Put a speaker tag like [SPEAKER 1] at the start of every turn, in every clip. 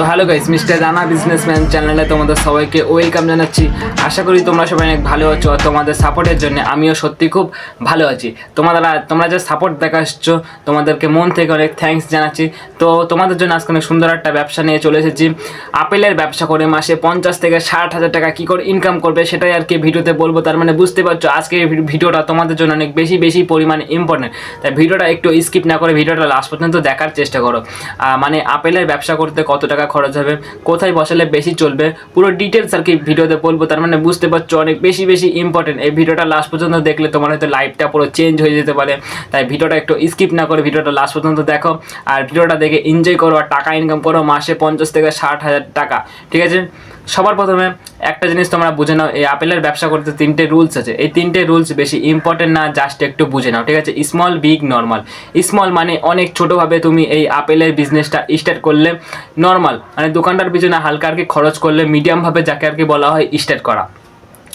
[SPEAKER 1] তো hello guys mister Rana businessman চ্যানেলে তোমাদের সবাইকে ওয়েলকাম জানাচ্ছি। আশা করি তোমরা সবাই অনেক ভালো আছো আর তোমাদের সাপোর্টের জন্য আমিও সত্যি খুব ভালো আছি। তোমাদের তোমরা যে সাপোর্ট দেখাচ্ছ, তোমাদেরকে মন থেকে অনেক থ্যাঙ্কস জানাচ্ছি। তো তোমাদের জন্য আজকে অনেক সুন্দর একটা ব্যবসা নিয়ে চলে এসেছি। আপেলের ব্যবসা করে মাসে পঞ্চাশ থেকে ষাট হাজার টাকা কী করে ইনকাম করবে সেটাই আর কি ভিডিওতে বলব। তার মানে বুঝতে পারছ, আজকে ভিডিওটা তোমাদের জন্য অনেক বেশি বেশি পরিমাণে ইম্পর্টেন্ট তাই ভিডিওটা একটু স্কিপ না করে ভিডিওটা লাস্ট পর্যন্ত দেখার চেষ্টা করো। মানে আপেলের ব্যবসা করতে কত টাকা খরচ হবে, কোথায় বসালে বেশি চলবে, পুরো ডিটেলস আর কি ভিডিওতে বলব, তার মানে বুঝতে পারছ অনেক বেশি বেশি ইম্পর্টেন্ট এই ভিডিওটা লাস্ট পর্যন্ত দেখলে তোমার হয়তো লাইফটা পুরো চেঞ্জ হয়ে যেতে পারে। তাই ভিডিওটা একটু স্কিপ না করে ভিডিওটা লাস্ট পর্যন্ত দেখো। আর ভিডিওটা দেখে এনজয় করো আর টাকা ইনকাম করো মাসে পঞ্চাশ থেকে ষাট হাজার টাকা, ঠিক আছে? সবার প্রথমে একটা জিনিস তোমরা বুঝে নাও, এই আপেলের ব্যবসা করতে তিনটে রুলস আছে। এই তিনটে রুলস বেশি ইম্পর্টেন্ট না জাস্ট একটু বুঝে নাও, ঠিক আছে? স্মল বিগ নর্মাল স্মল মানে অনেক ছোটোভাবে তুমি এই আপেলের বিজনেসটা স্টার্ট করলে নর্মাল মানে দোকানটার পিছনে হালকা আর কি খরচ করলে মিডিয়ামভাবে যাকে আর কি বলা হয় স্টার্ট করা।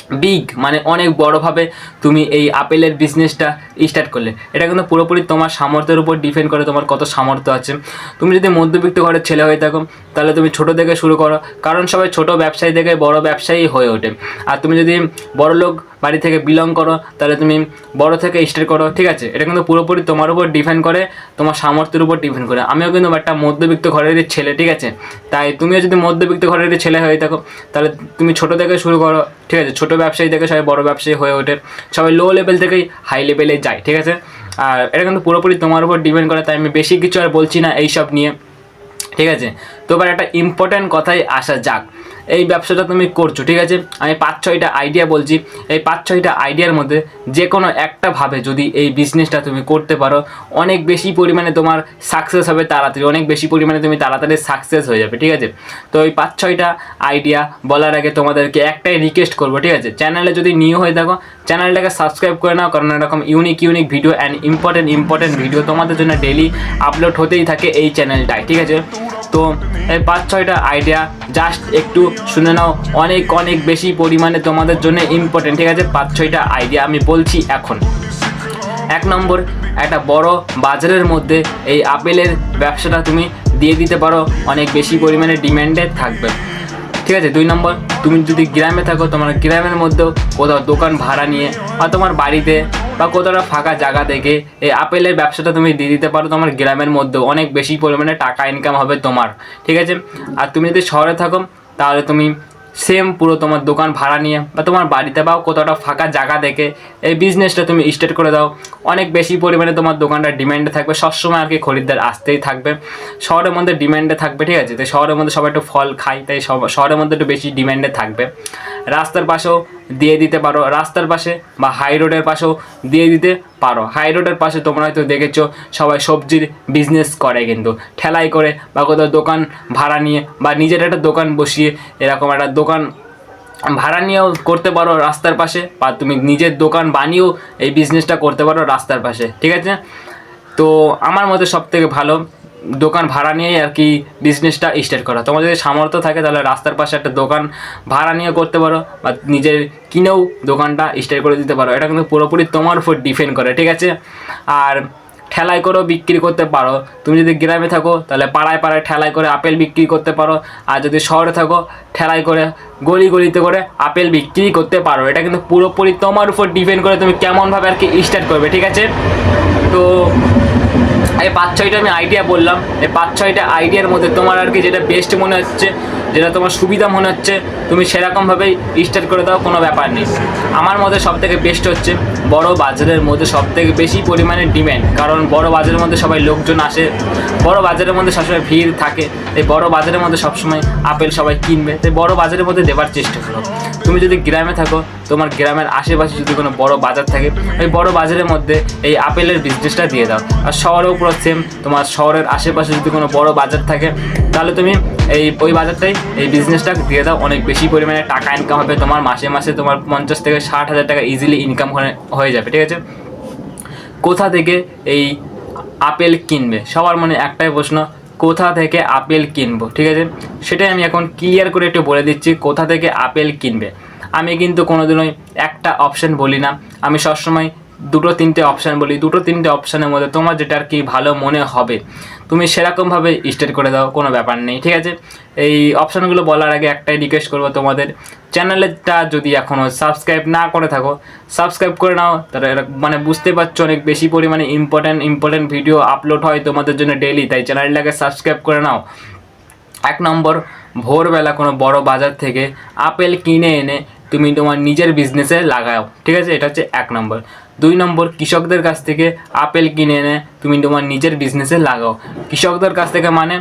[SPEAKER 1] বিগ মানে অনেক বড়োভাবে তুমি এই আপেলের বিজনেসটা স্টার্ট করলে। এটা কিন্তু পুরোপুরি তোমার সামর্থ্যের উপর ডিপেন্ড করে তোমার কত সামর্থ্য আছে। তুমি যদি মধ্যবিত্ত ঘরের ছেলে হয়ে থাকো, তাহলে তুমি ছোট থেকে শুরু করো। কারণ সবাই ছোট ব্যবসায়ী থেকে বড় ব্যবসায়ী হয়ে ওঠে। আর তুমি যদি বড় লোক বাড়ি থেকে বিলং করো, তাহলে তুমি বড় থেকে স্টার্ট করো, ঠিক আছে? এটা কিন্তু পুরোপুরি তোমার উপর ডিপেন্ড করে, তোমার সামর্থ্যের উপর ডিপেন্ড করে। আমিও কিন্তু একটা মধ্যবিত্ত ঘরের ছেলে, ঠিক আছে? তাই তুমিও যদি মধ্যবিত্ত ঘরের ছেলে হয়ে থাকো, তাহলে তুমি ছোট থেকে শুরু করো, ঠিক আছে? ছোট ব্যবসায়ী থেকে সবাই বড় ব্যবসায়ী হয়ে ওঠে। সবাই লো লেভেল থেকেই হাই লেভেলে যায়, ঠিক আছে? আর এটা কিন্তু পুরোপুরি তোমার উপর ডিপেন্ড করে, তাই আমি বেশি কিছু আর বলছি না এইসব নিয়ে, ঠিক আছে? তো এবার একটা ইম্পর্ট্যান্ট কথাই আসা যাক। এই ব্যবসাটা তুমি করছ, ঠিক আছে? আমি পাঁচ ছয়টা আইডিয়া বলছি। এই পাঁচ ছয়টা আইডিয়ার মধ্যে যে কোনো একটা ভাবে যদি এই বিজনেসটা তুমি করতে পারো, অনেক বেশি পরিমাণে তোমার সাকসেস হবে তাড়াতাড়ি, অনেক বেশি পরিমাণে তুমি তাড়াতাড়ি সাকসেস হয়ে যাবে, ঠিক আছে? তো এই পাঁচ ছয়টা আইডিয়া বলার আগে তোমাদেরকে একটাই রিকোয়েস্ট করব, ঠিক আছে? চ্যানেলে যদি নিউ হয়ে থাকো, চ্যানেলটাকে সাবস্ক্রাইব করে নাও, কারণ এরকম unique unique video and important important video তোমাদের জন্য ডেলি আপলোড হতেই থাকে এই চ্যানেলটায় ঠিক আছে? তো, এই পাঁচ, ছয়টা আইডিয়া জাস্ট একটু শুনে নাও, অনেক অনেক বেশি পরিমাণে তোমাদের জন্য ইম্পর্টেন্ট ঠিক আছে? পাঁচ, ছয়টা আইডিয়া আমি বলছি এখন। এক নম্বর, একটা বড় বাজারের মধ্যে এই আপেলের ব্যবসাটা তুমি দিয়ে দিতে পারো, অনেক বেশি পরিমাণে ডিম্যান্ডে থাকবে। ঠিক আছে, দুই নম্বর, তুমি যদি গ্রামে থাকো, তোমার গ্রামের মধ্যেও কোথাও দোকান ভাড়া নিয়ে বা তোমার বাড়িতে বা কোথাওটা ফাঁকা জায়গা থেকে এই আপেলের ব্যবসাটা তুমি দিয়ে দিতে পারো, তোমার গ্রামের মধ্যেও অনেক বেশি পরিমাণে টাকা ইনকাম হবে তোমার, ঠিক আছে? আর তুমি যদি শহরে থাকো, তাহলে তুমি সেম পুরো তোমার দোকান ভাড়া নিয়ে বা তোমার বাড়িতে বা কোথাওটা ফাঁকা জায়গা দেখে এই বিজনেসটা তুমি স্টার্ট করে দাও। অনেক বেশি পরিমাণে তোমার দোকানটা ডিমান্ডে থাকবে। সবসময় আর কি খরিদ্দার আসতেই থাকবে। শহরের মধ্যে ডিমান্ডে থাকবে, ঠিক আছে? তো শহরের মধ্যে সবাই একটু ফল খায়, তাই শহরের মধ্যে একটু বেশি ডিমান্ডে থাকবে। রাস্তার পাশেও দিয়ে দিতে পারো। রাস্তার পাশে বা হাই রোডের পাশেও দিয়ে দিতে পারো। হাই রোডের পাশে তোমরা হয়তো দেখেছ, সবাই সবজির বিজনেস করে কিন্তু। ঠেলাই করে বা কোথাও দোকান ভাড়া নিয়ে বা নিজের একটা দোকান বসিয়ে এরকম একটা দোকান ভাড়া নিয়েও করতে পারো রাস্তার পাশে বা তুমি নিজের দোকান বানিয়েও এই বিজনেসটা করতে পারো রাস্তার পাশে। ঠিক আছে? তো আমার মতে সব থেকে ভালো দোকান ভাড়া নিয়েই আর কি বিজনেসটা স্টার্ট করা। তোমার যদি সামর্থ্য থাকে তাহলে রাস্তার পাশে একটা দোকান ভাড়া নিয়ে করতে পারো বা নিজের কিনেও দোকানটা স্টার্ট করে দিতে পারো। এটা কিন্তু পুরোপুরি তোমার উপর ডিপেন্ড করে, ঠিক আছে? আর ঠেলাই করেও বিক্রি করতে পারো। তুমি যদি গ্রামে থাকো, তাহলে পাড়ায় পাড়ায় ঠেলাই করে আপেল বিক্রি করতে পারো। আর যদি শহরে থাকো ঠেলাই করে, গলি গলিতে করে আপেল বিক্রি করতে পারো। এটা কিন্তু পুরোপুরি তোমার উপর ডিপেন্ড করে তুমি কেমনভাবে আর কি স্টার্ট করবে, ঠিক আছে? তো এই পাঁচ ছয়টা আমি আইডিয়া বললাম। এই পাঁচ ছয়টা আইডিয়ার মধ্যে তোমার আর কি যেটা বেস্ট মনে হচ্ছে, যেটা তোমার সুবিধা মনে হচ্ছে, তুমি সেরকমভাবেই স্টার্ট করে দাও, কোনো ব্যাপার নেই। আমার মধ্যে সব থেকে বেস্ট হচ্ছে বড় বাজারের মধ্যে সব থেকে বেশি পরিমাণে ডিম্যান্ড কারণ বড় বাজারের মধ্যে সবাই লোকজন আসে, বড় বাজারের মধ্যে সবসময় ভিড় থাকে এই বড় বাজারের মধ্যে সবসময় আপেল সবাই কিনবে। তাই বড় বাজারের মধ্যে দেওয়ার চেষ্টা করো। তুমি যদি গ্রামে থাকো, তোমার গ্রামের আশেপাশে যদি কোনো বড় বাজার থাকে, ওই বড় বাজারের মধ্যে এই আপেলের বিজনেসটা দিয়ে দাও। আর শহরেও পুরো সেম তোমার শহরের আশেপাশে যদি কোনো বড় বাজার থাকে, তাহলে তুমি এই, ওই বাজারটাই এই বিজনেসটা দিয়ে দাও। অনেক বেশি পরিমাণে টাকা ইনকাম হবে, তোমার মাসে মাসে তোমার পঞ্চাশ থেকে ষাট হাজার টাকা ইজিলি ইনকাম হয়ে যাবে, ঠিক আছে? কোথা থেকে এই আপেল কিনবে? সবার মনে একটাই প্রশ্ন কোথা থেকে আপেল কিনবো, ঠিক আছে? সেটাই আমি এখন ক্লিয়ার করে একটু বলে দিচ্ছি, কোথা থেকে আপেল কিনবে। আমি কিন্তু কোনোদিনই একটা অপশন বলি না। আমি সবসময় দুটো তিনটে অপশান বলি। দুটো তিনটে অপশানের মধ্যে তোমার যেটা আর কি ভালো মনে হবে, তুমি সেরকমভাবে স্টেট করে দাও, কোনো ব্যাপার নেই, ঠিক আছে? এই অপশানগুলো বলার আগে একটাই রিকোয়েস্ট করব তোমাদের। চ্যানেলটা যদি এখনও সাবস্ক্রাইব না করে থাকো সাবস্ক্রাইব করে নাও, তাহলে মানে বুঝতে পারছ অনেক বেশি পরিমাণে ইম্পর্ট্যান্ট ইম্পর্ট্যান্ট ভিডিও আপলোড হয় তোমাদের জন্য ডেলি তাই চ্যানেলটাকে সাবস্ক্রাইব করে নাও। এক নম্বর, ভোরবেলা কোনো বড় বাজার থেকে আপেল কিনে এনে তুমি তোমার নিজের বিজনেসে লাগাও, ঠিক আছে? এটা হচ্ছে এক নম্বর। দুই নম্বর, কৃষকদের কাছ থেকে আপেল কিনে এনে তুমি তোমার নিজের বিজনেসে লাগাও। কৃষকদের কাছ থেকে মানে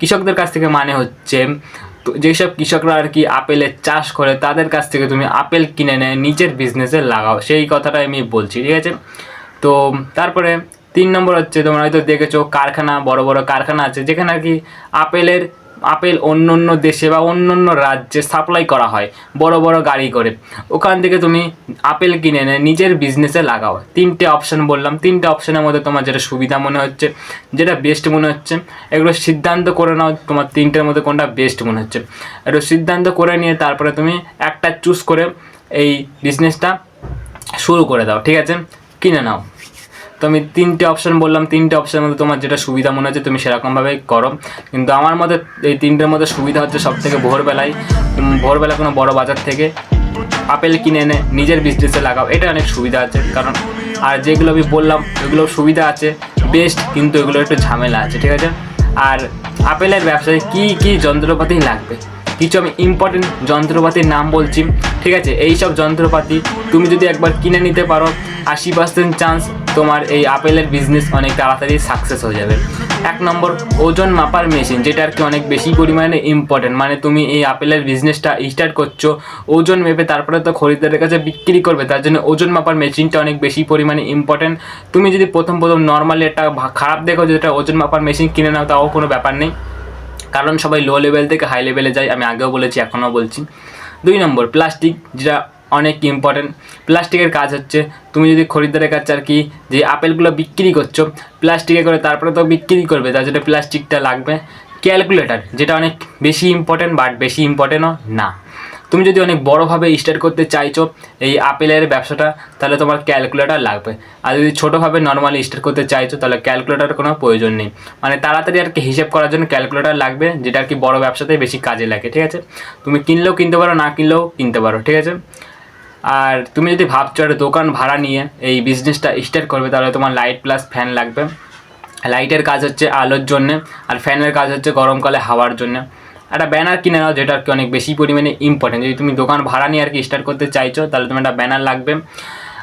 [SPEAKER 1] কৃষকদের কাছ থেকে মানে হচ্ছে তো যেসব কৃষকরা আর কি আপেলের চাষ করে, তাদের কাছ থেকে তুমি আপেল কিনে নেয় নিজের বিজনেসে লাগাও। সেই কথাটাই আমি বলছি, ঠিক আছে? তো তারপরে তিন নম্বর হচ্ছে, তোমরা হয়তো দেখেছ, কারখানা, বড় বড় কারখানা আছে, যেখানে আর কি আপেলের আপেল অন্য অন্য দেশে বা অন্য অন্য রাজ্যে সাপ্লাই করা হয়, বড় বড় গাড়ি করে। ওখান থেকে তুমি আপেল কিনে এনে নিজের বিজনেসে লাগাও। তিনটে অপশান বললাম। তিনটে অপশানের মধ্যে তোমার যেটা সুবিধা মনে হচ্ছে, যেটা বেস্ট মনে হচ্ছে, এগুলো সিদ্ধান্ত করে নাও তোমার তিনটের মধ্যে কোনটা বেস্ট মনে হচ্ছে। এগুলো সিদ্ধান্ত করে নিয়ে তারপরে তুমি একটা চুজ করে এই বিজনেসটা শুরু করে দাও, ঠিক আছে? কিনে নাও। তো আমি তিনটে অপশন বললাম, তিনটে অপশনের মধ্যে তোমার যেটা সুবিধা মনে হচ্ছে তুমি সেরকমভাবে করো। কিন্তু আমার মতে এই তিনটের মধ্যে সুবিধা হচ্ছে সব থেকে ভোরবেলায় ভোরবেলা কোনো বড় বাজার থেকে আপেল কিনে এনে নিজের বিজনেসে লাগাও। এটা অনেক সুবিধা আছে, কারণ আর যেগুলো আমি বললাম, এগুলো সুবিধা আছে বেস্ট কিন্তু এগুলো একটু ঝামেলা আছে, ঠিক আছে? আর আপেলের ব্যবসায় কী কী যন্ত্রপাতি লাগবে? কিছু আমি ইম্পর্টেন্ট যন্ত্রপাতির নাম বলছি, ঠিক আছে? এই সব যন্ত্রপাতি তুমি যদি একবার কিনে নিতে পারো, আশি পার্সেন্ট চান্স তোমার এই আপেলের বিজনেস অনেক তাড়াতাড়ি সাকসেস হয়ে যাবে। এক নম্বর, ওজন মাপার মেশিন যেটা আর কি অনেক বেশি পরিমাণে ইম্পর্টেন্ট মানে তুমি এই আপেলের বিজনেসটা স্টার্ট করছ, ওজন মেপে তারপরে তো খরিদ্দারের কাছে বিক্রি করবে, তার জন্য ওজন মাপার মেশিনটা অনেক বেশি পরিমাণে ইম্পর্টেন্ট তুমি যদি প্রথম প্রথম নর্মালি একটা খারাপ দেখো যেটা ওজন মাপার মেশিন কিনে নাও, তাও কোনো ব্যাপার নেই। কারণ সবাই লো লেভেল থেকে হাই লেভেলে যায়, আমি আগেও বলেছি, এখনও বলছি। দুই নম্বর প্লাস্টিক যেটা অনেক ইম্পর্টেন্ট প্লাস্টিকের কাজ হচ্ছে, তুমি যদি খরিদ্দারের কাছে আর কি যে আপেলগুলো বিক্রি করছ, প্লাস্টিকে করে তারপরে তো বিক্রি করবে, তার জন্য প্লাস্টিকটা লাগবে। ক্যালকুলেটার যেটা অনেক বেশি ইম্পর্টেন্ট বাট বেশি ইম্পর্টেন্টও না। তুমি যদি অনেক বড়োভাবে স্টার্ট করতে চাইছো এই আপেলের ব্যবসাটা, তাহলে তোমার ক্যালকুলেটার লাগবে। আর যদি ছোটোভাবে নর্মালি স্টার্ট করতে চাইছো, তাহলে ক্যালকুলেটার কোনো প্রয়োজন নেই। মানে তাড়াতাড়ি আর কি হিসেব করার জন্য ক্যালকুলেটার লাগবে, যেটা আর কি বড়ো ব্যবসাতে বেশি কাজে লাগে, ঠিক আছে? তুমি কিনলেও কিনতে পারো, না কিনলেও কিনতে পারো, ঠিক আছে? আর তুমি যদি ভাবছ একটা দোকান ভাড়া নিয়ে এই বিজনেসটা স্টার্ট করবে, তাহলে তোমার লাইট প্লাস ফ্যান লাগবে। লাইটের কাজ হচ্ছে আলোর জন্যে, আর ফ্যানের কাজ হচ্ছে গরমকালে হাওয়ার জন্য। একটা ব্যানার কিনে নাও, যেটা আর কি অনেক বেশি পরিমাণে ইম্পর্টেন্ট যদি তুমি দোকান ভাড়া নিয়ে আর কি স্টার্ট করতে চাইছো, তাহলে তোমার একটা ব্যানার লাগবে।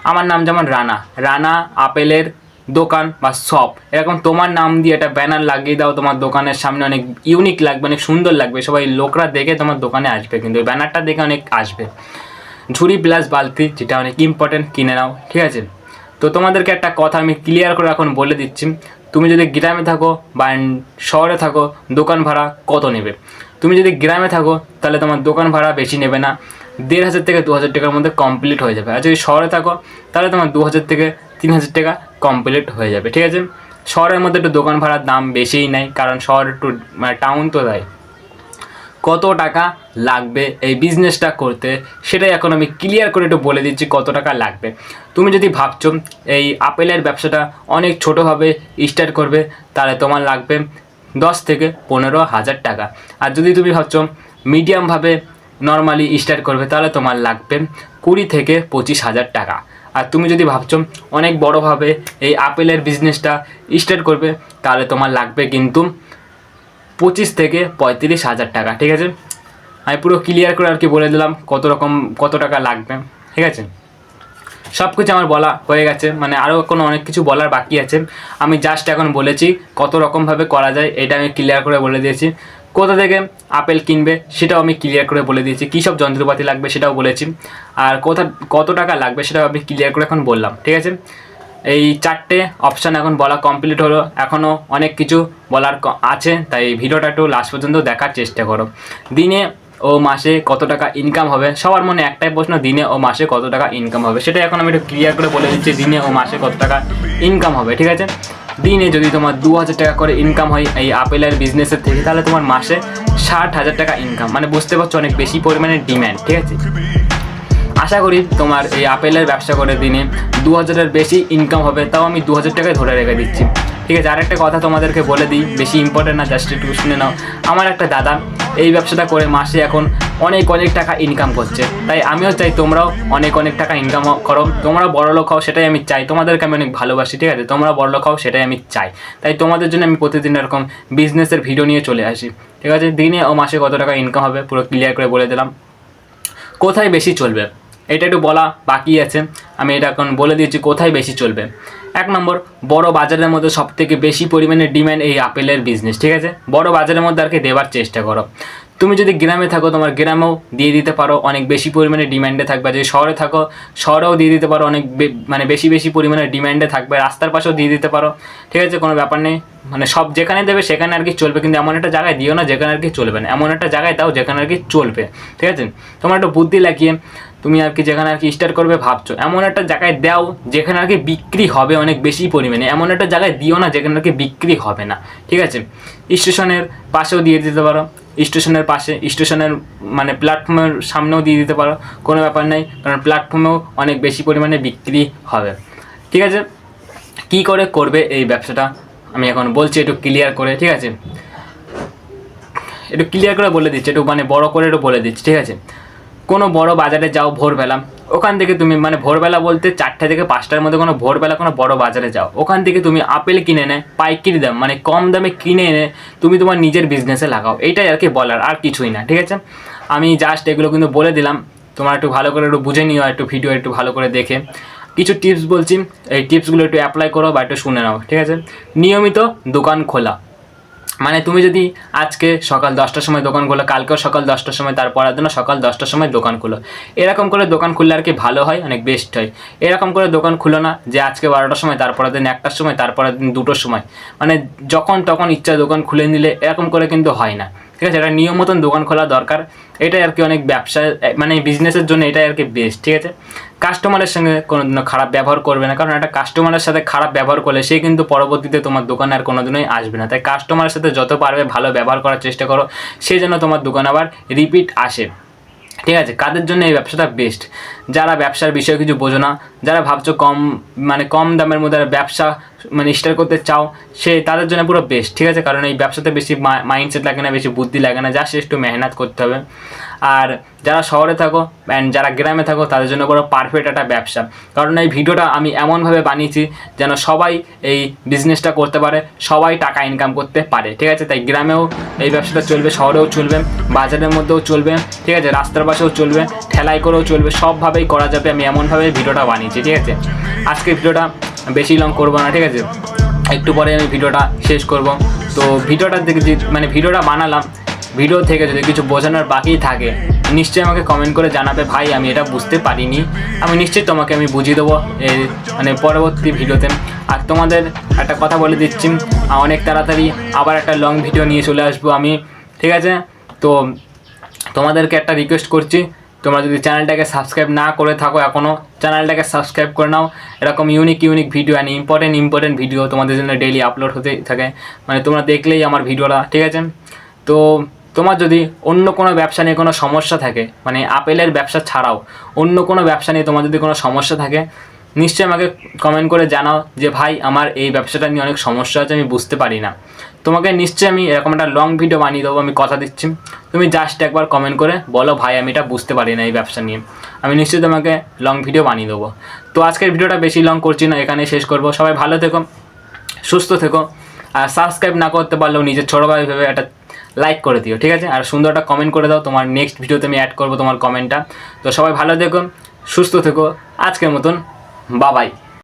[SPEAKER 1] আমার নাম যেমন রানা রানা আপেলের দোকান বা শপ এরকম তোমার নাম দিয়ে একটা ব্যানার লাগিয়ে দাও, তোমার দোকানের সামনে অনেক ইউনিক লাগবে, অনেক সুন্দর লাগবে। সবাই লোকরা দেখে তোমার দোকানে আসবে, কিন্তু ব্যানারটা দেখে অনেক আসবে। ঝুড়ি প্লাস বালতি, যেটা অনেক ইম্পর্টেন্ট কিনে নাও, ঠিক আছে? তো তোমাদেরকে একটা কথা আমি ক্লিয়ার করে এখন বলে দিচ্ছি। তুমি যদি গ্রামে থাকো বা শহরে থাকো, দোকান ভাড়া কত নেবে? তুমি যদি গ্রামে থাকো, তাহলে তোমার দোকান ভাড়া বেশি নেবে না। দেড় হাজার থেকে দু হাজার টাকার মধ্যে কমপ্লিট হয়ে যাবে। আর যদি শহরে থাকো, তাহলে তোমার দু হাজার থেকে তিন হাজার টাকা কমপ্লিট হয়ে যাবে, ঠিক আছে? শহরের মধ্যে একটু দোকান ভাড়ার দাম বেশিই নেয় কারণ শহর একটু মানে টাউন তো দেয় কত টাকা লাগবে এই বিজনেসটা করতে, সেটাই এখন আমি ক্লিয়ার করে একটু বলে দিচ্ছি কত টাকা লাগবে। তুমি যদি ভাবছ এই আপেলের ব্যবসাটা অনেক ছোটোভাবে স্টার্ট করবে, তাহলে তোমার লাগবে দশ থেকে পনেরো হাজার টাকা। আর যদি তুমি ভাবছ মিডিয়ামভাবে নর্মালি স্টার্ট করবে, তাহলে তোমার লাগবে কুড়ি থেকে পঁচিশ হাজার টাকা। আর তুমি যদি ভাবছ অনেক বড়োভাবে এই আপেলের বিজনেসটা স্টার্ট করবে, তাহলে তোমার লাগবে কিন্তু পঁচিশ থেকে পঁয়ত্রিশ হাজার টাকা, ঠিক আছে? আমি পুরো ক্লিয়ার করে আর কি বলে দিলাম কত রকম, কত টাকা লাগবে, ঠিক আছে? সব কিছু আমার বলা হয়ে গেছে মানে আরও কোনো অনেক কিছু বলার বাকি আছে। আমি জাস্ট এখন বলেছি কত রকমভাবে করা যায়, এটা আমি ক্লিয়ার করে বলে দিয়েছি। কোথা থেকে আপেল কিনবে, সেটাও আমি ক্লিয়ার করে বলে দিয়েছি। কী সব যন্ত্রপাতি লাগবে, সেটাও বলেছি। আর কোথা, কত টাকা লাগবে, সেটাও আমি ক্লিয়ার করে এখন বললাম, ঠিক আছে? এই চারটে অপশান এখন বলা কমপ্লিট হলো। এখনও অনেক কিছু বলার আছে, তাই ভিডিওটা একটু লাস্ট পর্যন্ত দেখার চেষ্টা করো। দিনে ও মাসে কত টাকা ইনকাম হবে? সবার মনে একটাই প্রশ্ন, দিনে ও মাসে কত টাকা ইনকাম হবে? সেটা এখন আমি একটু ক্লিয়ার করে বলে দিচ্ছি, দিনে ও মাসে কত টাকা ইনকাম হবে, ঠিক আছে? দিনে যদি তোমার দু হাজার টাকা করে ইনকাম হয় এই আপেলের বিজনেসের থেকে, তাহলে তোমার মাসে ষাট হাজার টাকা ইনকাম মানে বুঝতে পারছ অনেক বেশি পরিমাণে ডিম্যান্ড ঠিক আছে? আশা করি তোমার এই আপেলের ব্যবসা করে দিনে দু হাজারের বেশি ইনকাম হবে, তাও আমি দু হাজার টাকায় ধরে রেখে দিচ্ছি। ঠিক আছে, আরেকটা কথা তোমাদেরকে বলে দিই, বেশি ইম্পর্টেন্ট না জাস্ট একটু শুনে নাও। আমার একটা দাদা, এই ব্যবসাটা করে মাসে এখন অনেক অনেক টাকা ইনকাম করছে। তাই আমিও চাই তোমরাও অনেক অনেক টাকা ইনকাম করো। তোমরা বড় লোক হও, সেটাই আমি চাই। তোমাদেরকে আমি অনেক ভালোবাসি, ঠিক আছে? তোমরা বড় লোক হও, সেটাই আমি চাই। তাই তোমাদের জন্য আমি প্রতিদিন এরকম বিজনেসের ভিডিও নিয়ে চলে আসি। ঠিক আছে? দিনে ও মাসে কত টাকা ইনকাম হবে, পুরো ক্লিয়ার করে বলে দিলাম। কোথায় বেশি চলবে? এটা একটু বলা বাকি আছে। আমি এটা এখন বলে দিয়েছি কোথায় বেশি চলবে। এক নম্বর, বড় বাজারের মধ্যে সব থেকে বেশি পরিমাণে ডিম্যান্ড এই আপেলের বিজনেস ঠিক আছে? বড় বাজারের মধ্যে আর কি দেওয়ার চেষ্টা করো। তুমি যদি গ্রামে থাকো, তোমার গ্রামেও দিয়ে দিতে পারো অনেক বেশি পরিমাণে ডিম্যান্ডে থাকবে। যদি শহরে থাকো, শহরেও দিয়ে দিতে পারো অনেক মানে বেশি বেশি পরিমাণে ডিম্যান্ডে থাকবে। রাস্তার পাশেও দিয়ে দিতে পারো, ঠিক আছে? কোনো ব্যাপার নেই। মানে সব যেখানে দেবে, সেখানে আর কি চলবে। কিন্তু এমন একটা জায়গায় দিও না যেখানে আর কি চলবে না। এমন একটা জায়গায় দাও যেখানে আর কি চলবে, ঠিক আছে? তোমার একটু বুদ্ধি লাগিয়ে তুমি আর কি যেখানে আর কি স্টার্ট করবে ভাবছ। এমন একটা জায়গায় দাও যেখানে আর কি বিক্রি হবে অনেক বেশি পরিমাণে। এমন একটা জায়গায় দিও না যেখানে আর কি বিক্রি হবে না। ঠিক আছে? স্টেশনের পাশেও দিয়ে দিতে পারো। স্টেশনের পাশে, স্টেশনের মানে প্ল্যাটফর্মের সামনেও দিয়ে দিতে পারো। কোনো ব্যাপার নেই, কারণ প্ল্যাটফর্মেও অনেক বেশি পরিমাণে বিক্রি হবে। ঠিক আছে? কি করে করবে এই ব্যবসাটা? আমি এখন বলছি একটু ক্লিয়ার করে, ঠিক আছে? একটু ক্লিয়ার করে বলে দিচ্ছি, একটু মানে বড় করে একটু বলে দিচ্ছি, ঠিক আছে? কোনো বড় বাজারে যাও, ভোরবেলা। ওখান থেকে তুমি মানে ভোরবেলা বলতে চারটে থেকে পাঁচটার মধ্যে কোনো ভোরবেলা কোনো বড় বাজারে যাও। ওখান থেকে তুমি আপেল কিনে এনে পাইকারি দাম মানে কম দামে কিনে এনে তুমি তোমার নিজের বিজনেসে লাগাও। এইটাই আর কি বলার, আর কিছুই না, ঠিক আছে? আমি জাস্ট এগুলো কিন্তু বলে দিলাম। তোমার একটু ভালো করে একটু বুঝে নিও, একটু ভিডিও একটু ভালো করে দেখে। কিছু টিপস বলছি, এই টিপসগুলো একটু অ্যাপ্লাই করো বা একটু শুনে নাও, ঠিক আছে? নিয়মিত দোকান খোলা। মানে তুমি যদি আজকে সকাল দশটার সময় দোকান খোলো, কালকেও সকাল দশটার সময়, তার পরের দিনও সকাল দশটার সময় দোকান খুলো। এরকম করে দোকান খুললে আর কি ভালো হয়, অনেক বেস্ট হয়। এরকম করে দোকান খুলো না যে আজকে বারোটার সময় তারপরের দিন একটার সময় তারপরের দিন দুটোর সময়। মানে যখন তখন ইচ্ছা দোকান খুলে নিলে এরকম করে কিন্তু হয় না। ঠিক আছে? এটা নিয়ম মতন দোকান খোলা দরকার। এটাই আর কি অনেক ব্যবসা মানে বিজনেসের জন্য এটাই আর কি বেস্ট ঠিক আছে? কাস্টমারের সঙ্গে কোনোদিনও খারাপ ব্যবহার করবে না, কারণ একটা কাস্টমারের সাথে খারাপ ব্যবহার করলে সে কিন্তু পরবর্তীতে তোমার দোকানে আর কোনোদিনই আসবে না। তাই কাস্টমারের সাথে যত পারবে ভালো ব্যবহার করার চেষ্টা করো, সে যেন তোমার দোকান আবার রিপিট আসে। ঠিক আছে? কাদের জন্য এই ব্যবসাটা বেস্ট যারা ব্যবসার বিষয়ে কিছু বোঝো না, যারা ভাবছ কম মানে কম দামের মধ্যে ব্যবসা মানে স্টার্ট করতে চাও, সে তাদের জন্য পুরো বেস্ট ঠিক আছে? কারণ এই ব্যবসাতে বেশি মাইন্ডসেট লাগে না, বেশি বুদ্ধি লাগে না জাস্ট একটু মেহনত করতে হবে। আর যারা শহরে থাকো অ্যান্ড যারা গ্রামে থাকো, তাদের জন্য পুরো পারফেক্ট একটা ব্যবসা। কারণ এই ভিডিওটা আমি এমনভাবে বানিয়েছি যেন সবাই এই বিজনেসটা করতে পারে, সবাই টাকা ইনকাম করতে পারে, ঠিক আছে? তাই গ্রামেও এই ব্যবসাটা চলবে, শহরেও চলবে, বাজারের মধ্যেও চলবে, ঠিক আছে? রাস্তার পাশেও চলবে, ঠেলাই করেও চলবে, সবভাবেই করা যাবে, আমি এমনভাবে ভিডিওটা বানিয়েছি, ঠিক আছে? আজকে ভিডিওটা বেশি লং করব না, ঠিক আছে? একটু পরে আমি ভিডিওটা শেষ করব। তো ভিডিওটা দেখে মানে ভিডিওটা বানালাম, ভিডিও থেকে যদি কিছু বোঝানোর বাকি থাকে, নিশ্চয়ই আমাকে কমেন্ট করে জানাবে, ভাই, আমি এটা বুঝতে পারিনি। আমি নিশ্চয়ই তোমাকে আমি বুঝিয়ে দেবো মানে পরবর্তী ভিডিওতে। আর তোমাদের একটা কথা বলে দিচ্ছি অনেক তাড়াতাড়ি আবার একটা লং ভিডিও নিয়ে চলে আসব আমি, ঠিক আছে? তো তোমাদেরকে একটা রিকোয়েস্ট করছি, তোমরা যদি চ্যানেলটাকে সাবস্ক্রাইব না করে থাকো এখনও চ্যানেলটাকে সাবস্ক্রাইব করে নাও। এরকম unique unique video and important important video তোমাদের জন্য ডেইলি আপলোড হতে থাকে। মানে তোমরা দেখলেই আমার ভিডিওটা ঠিক আছে? তো তোমার যদি অন্য কোনো ব্যবসা নিয়ে কোনো সমস্যা থাকে মানে আপেলের ব্যবসা ছাড়াও অন্য কোনো ব্যবসা নিয়ে তোমার যদি কোনো সমস্যা থাকে নিশ্চয়ই আমাকে কমেন্ট করে জানাও যে, ভাই, আমার এই ব্যবসাটা নিয়ে অনেক সমস্যা আছে, আমি বুঝতে পারি না। তোমাকে নিশ্চয়ই আমি এরকম একটা লং ভিডিও বানিয়ে দেবো, আমি কথা দিচ্ছি। তুমি জাস্ট একবার কমেন্ট করে বলো, ভাই, আমি এটা বুঝতে পারি না এই ব্যবসা নিয়ে। আমি নিশ্চয়ই তোমাকে লং ভিডিও বানিয়ে দেবো। তো আজকের ভিডিওটা বেশি লং করছি না এখানে শেষ করব। সবাই ভালো থেকো, সুস্থ থেকো, আর সাবস্ক্রাইব না করতে পারলেও নিজের ছোটো ভাই ভেবে একটা লাইক করে দিও, ঠিক আছে? আর সুন্দর একটা কমেন্ট করে দাও, তোমার নেক্সট ভিডিওতে আমি অ্যাড করব তোমার কমেন্টটা তো সবাই ভালো থেকো, সুস্থ থেকো, আজকের মতন বাবাই।